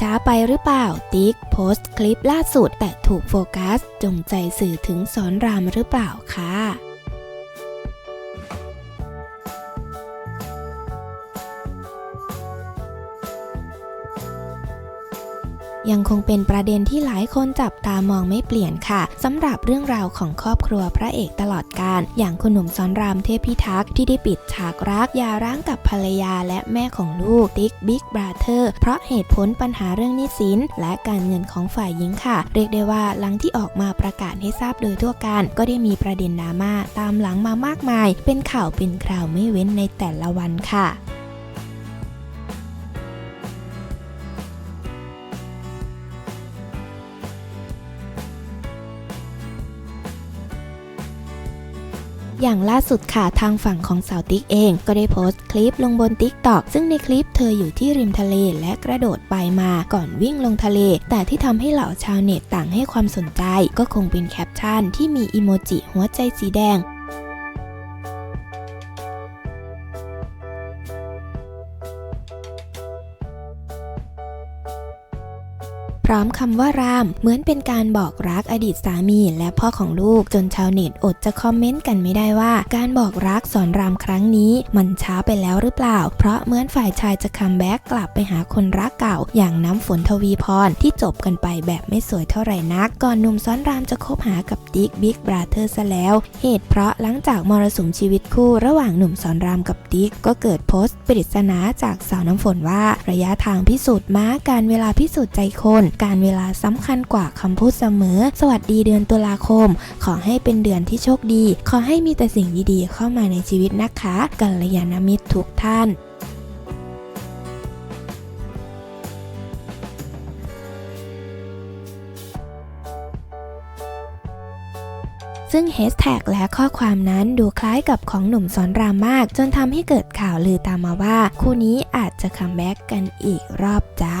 ช้าไปหรือเปล่า ติ๊กโพสต์คลิปล่าสุด แต่ถูกโฟกัส จงใจสื่อถึงสอนรามหรือเปล่าค่ะ ยังคงเป็นประเด็นที่หลายคนจับตามองไม่เปลี่ยนค่ะสำหรับเรื่องราวของครอบครัวพระเอกตลอดการ อย่างคุณหนุ่มสอนรามเทพิทักษ์ที่ได้ปิดฉากรักหย่าร้างกับภรรยาและแม่ของลูกติ๊กบิ๊กบราเธอร์เพราะเหตุผลปัญหาเรื่องหนี้สินและการเงินของฝ่ายหญิงค่ะ เรียกได้ว่าหลังที่ออกมาประกาศให้ทราบโดยทั่วกันก็ได้มีประเด็นดราม่าตามหลังมามากมาย เป็นข่าวเป็นคราวไม่เว้นในแต่ละวันค่ะ อย่างล่าสุดค่ะทางฝั่งของสาวติ๊กเอง ก็ได้โพสต์คลิปลงบนทิกต็อกซึ่งในคลิปเธออยู่ที่ริมทะเลและกระโดดไปมาก่อนวิ่งลงทะเล แต่ที่ทำให้เหล่าชาวเน็ตต่างให้ความสนใจ ก็คงเป็นแคปชั่นที่มีอีโมจิหัวใจสีแดง พร้อมคำว่าราม เหมือนเป็นการบอกรักอดีตสามีและพ่อของลูกจนชาวเน็ตอดจะคอมเมนต์กันไม่ได้ว่า การบอกรักสอนรามครั้งนี้ มันช้าไปแล้วหรือเปล่า เพราะเหมือนฝ่ายชายจะคัมแบ็กกลับไปหาคนรักเก่า อย่างน้ำฝนทวีพรที่จบกันไปแบบไม่สวยเท่าไหร่นัก ก่อนหนุ่มซ้อนรามจะคบหากับติ๊กบิ๊กบราเธอร์ซะแล้ว เหตุเพราะหลังจากมรสุมชีวิตคู่ระหว่างหนุ่มสอนรามกับติ๊กก็เกิดโพสต์ปริศนาจากสาวน้ำฝนว่า ระยะทางพิสูจน์ม้าการเวลาพิสูจน์ใจคนการเวลาสำคัญกว่าคำพูดเสมอ สวัสดีเดือนตุลาคม ขอให้เป็นเดือนที่โชคดี ขอให้มีแต่สิ่งดีๆ เข้ามาในชีวิตนะคะกัลยาณมิตรทุกท่านซึ่งแฮชแท็กและข้อความนั้นดูคล้ายกับของหนุ่มสอนรามมาก จนทำให้เกิดข่าวลือตามมาว่า คู่นี้อาจจะคัมแบ็กกันอีกรอบจ้า